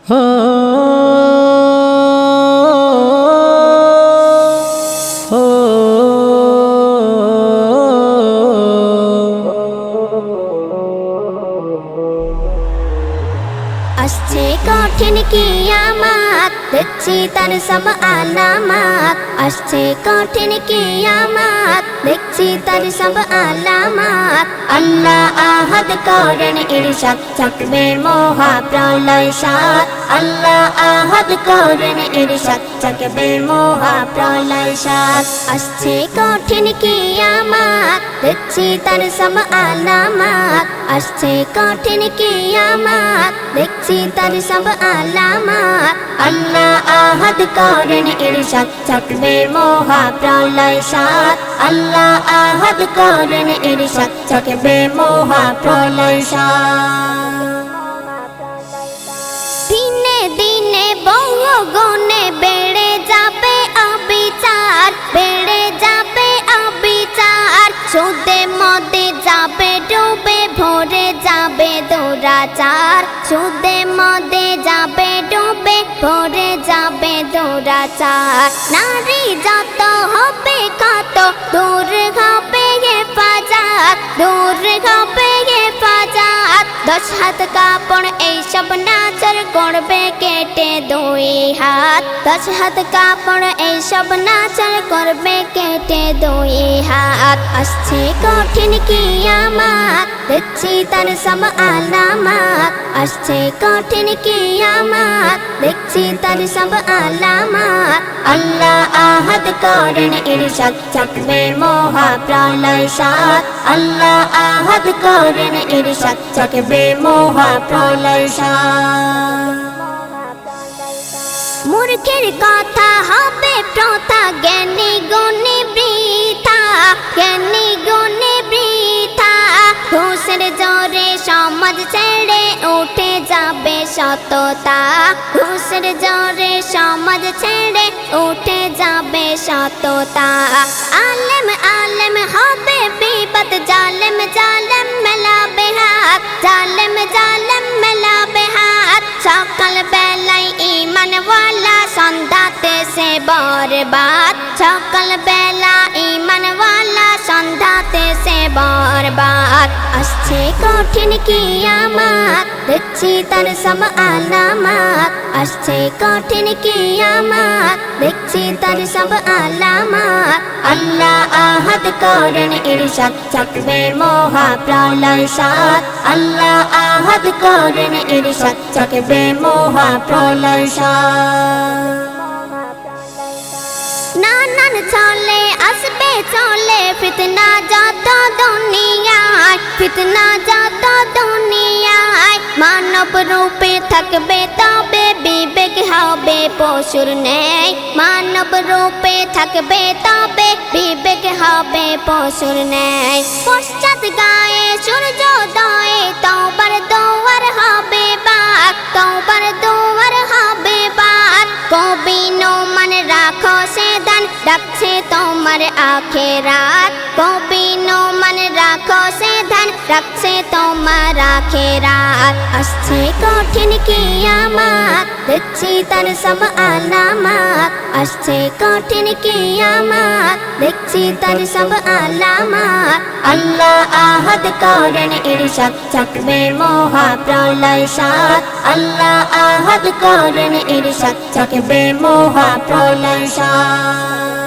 আসছে কঠিন কিয়ামাত দেখছি তার সব আলামাত আসছে কঠিন কিয়ামাত দেখছি তার সব আলামাত আল্লাহ আহাদ করেন ইরশাদ চাকবে মহা প্রলয় সাত আল্লাহ আহাদ করেন ইরশাদ চাকবে মহা প্রলয় সাত আসছে কঠিন কিয়ামাত দেখছি তার সব আলামাত আসছে কঠিন কিয়ামাত দেখছি তার সব আলামাত আল্লাহ করেন ইরশাদ চাকবে মহা প্রলয় সাত আল্লাহ আহাদ করেন ইরশাদ চাকবে মহা প্রলয় সাত দিনে দিনে বহু গুণে বেড়ে যাবে অবিচার, বেড়ে যাবে অবিচার। সুদে মদে যাবে, ডুবে ভরে যাবে দৌরাচার। সুদে মদে যাবে ডুবে ভরে যাবে দৌরাচার। নারী যত হবে কত, দূর হবে হেফাজত, দূর হবে হেফাজত। দশ হাত কাপড় এইসব নাচর করবে কেটে দুই হাত। দশ হাত কাপড় এইসব নাচর করবে কেটে দুই হাত। আসছে কঠিন কিয়ামাত দেখছি তার সব আলামাত আসছে কঠিন কিয়ামাত। দেখছি তার সব আলামাত আল্লাহ আহাদ করেন ইরশাদ চাকবে মহা প্রলয় সাত আল্লাহ আহাদ করেন ইরশাদ চাকবে মহা প্রলয় মূর্খের কথা হবে প্রথা ছেড়ে উঠে যাবে সততা ঘুষের জোরে সমাজ ছেড়ে উঠে যাবে সততা আলেম আলেম হবে বিপদ জালেম জালেম মেলাবে হাত জালেম জালেম মেলাবে হাত সকাল বেলায় ইমানওয়ালা সন্ধ্যাতে সে বরবাদ সকাল সে বরবাদ আসছে কঠিন কিয়ামাত দেখছি তার সব আলামাত আসছে কঠিন কিয়ামাত দেখছি তার সব আলামাত আল্লাহ আহাদ করেন ইরশাদ চাকবে মহা প্রলয় সাত আল্লাহ আহাদ করেন ইরশাদ চাকবে মহা প্রলয় সাত নানান চলে আসবে ফিতনা যত দুনিয়ায় মানব রূপে থাকবে তবে বিবেক হবে পশুর নেই মানব রূপে থাকবে তবে বিবেক হবে পশুর নেই পশ্চাৎ গায়ে সূর্যোদয়ে তোবার দোয়ার হবে বাক তোবার দোয়ার হবে বাক কবি নো মন রাখো সে দান ডাকছে তোমার আখেরাত তোমার আখেরাত আসছে কঠিন কিয়ামাত দেখছি তার সব আলামাত। আসছে কঠিন কিয়ামাত দেখছি তার সব আলামাত। আল্লাহ আহাদ করেন ইরশাদ চাকবে মহা প্রলয় সাত। আল্লাহ আহাদ করেন ইরশাদ চাকবে মহা প্রলয় সাত।